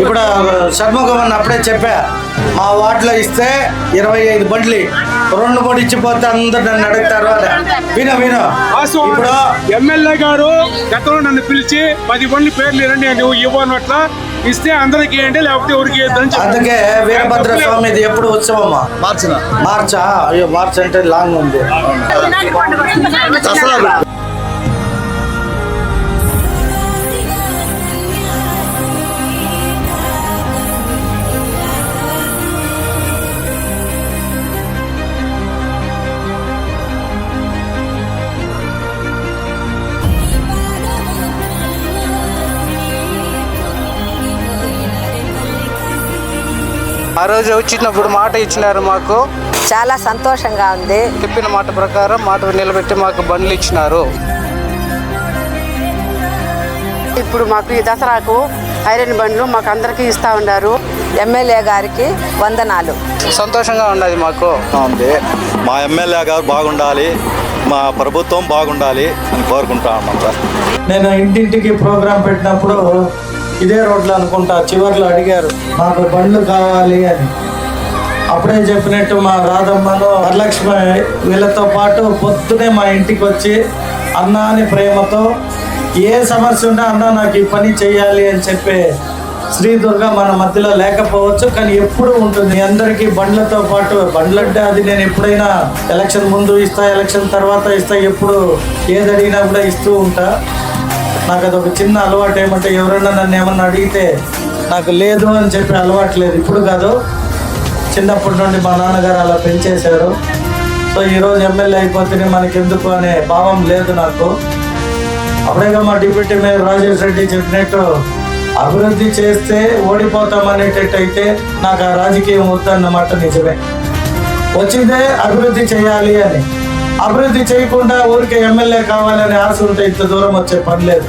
ఇప్పుడు షణ్ముఖం అన్న అప్పుడే చెప్పా మా వార్డులో ఇస్తే ఇరవై ఐదు బండ్లు రెండు మూడు ఇచ్చిపోతే అందరు నన్ను అడుగుతారు అని. విను విను. ఇప్పుడు ఎమ్మెల్యే గారు గతంలో నన్ను పిలిచి పది బండ్లు పేర్లు ఇరండి నువ్వు ఇవ్వనట్ల ఇస్తే అందరికి ఇవ్వండి లేకపోతే ఎవరికి. అందుకే వీరభద్ర స్వామిది ఎప్పుడు ఉత్సవమా? మార్చిన. మార్చా? అయ్యో మార్చ్ అంటే లాంగ్ ఉంది. ఆ రోజు వచ్చినప్పుడు మాట ఇచ్చినారు మాకు. చాలా సంతోషంగా ఉంది. చెప్పిన మాట ప్రకారం మాట నిలబెట్టి మాకు బండ్లు ఇచ్చినారు. ఇప్పుడు మాకు ఈ దసరాకు ఐరన్ బండ్లు మాకు అందరికీ ఇస్తా ఉన్నారు. ఎమ్మెల్యే గారికి వందనాలు. సంతోషంగా ఉన్నది మాకు. ఉంది మా ఎమ్మెల్యే గారు బాగుండాలి. మా ప్రభుత్వం బాగుండాలి అని కోరుకుంటా ఉన్నాం నేను ఇంటింటికి ప్రోగ్రాం పెట్టినప్పుడు ఇదే రోడ్లు అనుకుంటా చివర్లో అడిగారు మాకు బండ్లు కావాలి అని. అప్పుడే చెప్పినట్టు మా రాధమ్మను వరలక్ష్మి వీళ్ళతో పాటు పొద్దునే మా ఇంటికి వచ్చి అన్న అని ప్రేమతో ఏ సమస్య ఉన్నా అన్న నాకు ఈ పని చేయాలి అని చెప్పే శ్రీ దుర్గా మన మధ్యలో లేకపోవచ్చు కానీ ఎప్పుడు ఉంటుంది. అందరికీ బండ్లతో పాటు బండ్లంటే అది నేను ఎప్పుడైనా ఎలక్షన్ ముందు ఇస్తా ఎలక్షన్ తర్వాత ఇస్తా ఎప్పుడు ఏది అడిగినా కూడా ఇస్తూ ఉంటా. నాకు అదొక చిన్న అలవాటు ఏమంటే ఎవరైనా నన్ను ఏమన్నా అడిగితే నాకు లేదు అని చెప్పి అలవాటు లేదు. ఇప్పుడు కాదు. చిన్నప్పటి నుండి మా నాన్నగారు అలా పెంచేశారు. సో ఈరోజు ఎమ్మెల్యే అయిపోతేనే మనకి ఎందుకు అనే భావం లేదు నాకు. అప్పుడేగా మా డిప్యూటీ మేయర్ రాజేష్ రెడ్డి చెప్పినట్టు అభివృద్ధి చేస్తే ఓడిపోతాం అనేటట్టు అయితే నాకు ఆ రాజకీయం వద్దన్నమాట నిజమే. వచ్చిందే అభివృద్ధి చేయాలి అని. అభివృద్ధి చేయకుండా ఊరికే ఎమ్మెల్యే కావాలనే ఆశ ఉంటే ఇంత దూరం వచ్చే పని లేదు.